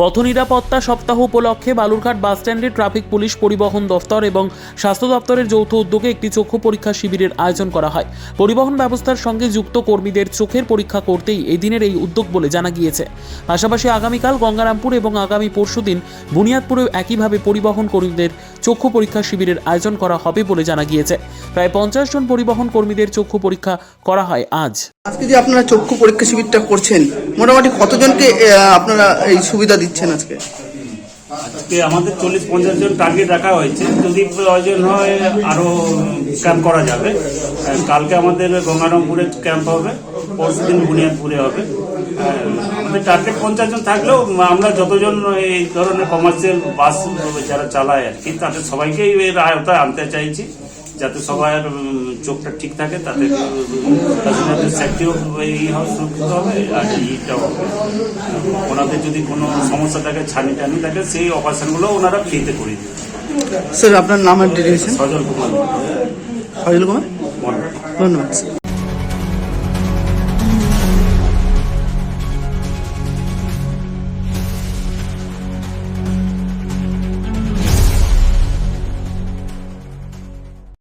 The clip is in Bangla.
পথ নিরাপত্তা সপ্তাহ উপলক্ষে বালুরঘাট বাসস্ট্যান্ডে ট্রাফিক পুলিশ পরিবহন দফতর এবং স্বাস্থ্য দপ্তরের যৌথ উদ্যোগে একটি চক্ষু পরীক্ষা শিবিরের আয়োজন করা হয়। পরিবহন ব্যবস্থার সঙ্গে যুক্ত কর্মীদের চোখের পরীক্ষা করতেই এই দিনের এই উদ্যোগ বলে জানা গিয়েছে। পাশাপাশি আগামীকাল গঙ্গারামপুর এবং আগামী পরশুদিন বুনিয়াদপুরেও একইভাবে পরিবহন কর্মীদের চক্ষু পরীক্ষা শিবিরের আয়োজন করা হবে বলে জানা গিয়েছে। প্রায় পঞ্চাশ জন পরিবহন কর্মীদের চক্ষু পরীক্ষা করা হয় আজ। আজকে যে আপনারা চক্ষু পরীক্ষা শিবিরটা করছেন, মোটামুটি কতজনকে আপনারা এই সুবিধা দিচ্ছেন আজকে? আজকে আমাদের চল্লিশ পঞ্চাশ জন টার্গেট রাখা হয়েছে। যদি প্রয়োজন হয়, আরও ক্যাম্প করা যাবে। কালকে আমাদের গঙ্গারামপুরে ক্যাম্প হবে, পরশু দিন বুনিয়াদপুরে হবে। আমাদের টার্গেট পঞ্চাশ জন থাকলেও আমরা যতজন এই ধরনের কমার্শিয়াল বাস যারা চালায় আর কি, তাদের সবাইকেই এর আয়তায় আনতে চাইছি। যাতে সবার চোখটা ঠিক থাকে তাতে প্যাসেঞ্জারদের সেফটিও এই হবে, সুরক্ষিত হবে আর ইটাও হবে। ওনাদের যদি কোনো সমস্যা থাকে ছানি টানি থাকে সেই অপারেশনগুলো ওনারা ফ্রিতে করে দেবে। স্যার আপনার নাম আর সজল কুমার। সজল কুমার। ধন্যবাদ স্যার।